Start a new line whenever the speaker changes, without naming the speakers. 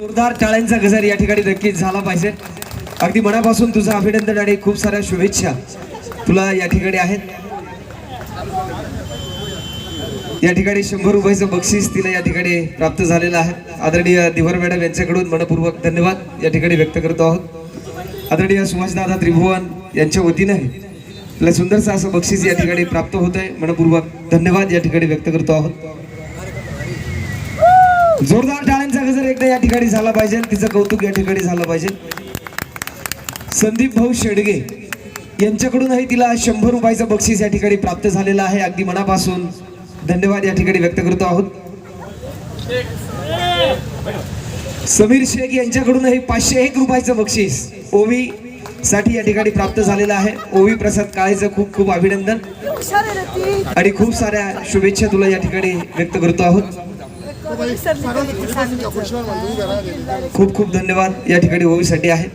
जोरदार टाळ्यांचा गजर या ठिकाणी नक्कीच झाला पाहिजे. अगदी मनापासून तुझं अभिनंदन आणि खूप साऱ्या शुभेच्छा तुला या ठिकाणी आहेत. या ठिकाणी शंभर रुपयाचं बक्षीस तिला या ठिकाणी प्राप्त झालेलं आहे. आदरणीय दिवर मॅडम यांच्याकडून मनपूर्वक धन्यवाद या ठिकाणी व्यक्त करतो आहोत. आदरणीय सुभाषदादा त्रिभुवन यांच्या वतीनं तुला सुंदरचं असं बक्षीस या ठिकाणी प्राप्त होत आहे. मनपूर्वक धन्यवाद या ठिकाणी व्यक्त करतो आहोत. जोरदार टाळ्यांचा एकदा या ठिकाणी झाला पाहिजे. तिचं कौतुक या ठिकाणी झालं पाहिजे. संदीप भाऊ शेडगे यांच्याकडूनही तिला शंभर रुपयाचं बक्षीस या ठिकाणी प्राप्त झालेलं आहे. अगदी मनापासून धन्यवाद या ठिकाणी व्यक्त करतो आहोत. समीर शेख यांच्याकडूनही पाचशे एक रुपयाचं बक्षीस ओवी साठी या ठिकाणी प्राप्त झालेलं आहे. ओवी प्रसाद काळेचं खूप खूप अभिनंदन. आणि खूप साऱ्या शुभेच्छा तुला या ठिकाणी व्यक्त करतो आहोत. खूप खूप धन्यवाद या ठिकाणी ओवीसाठी आहे.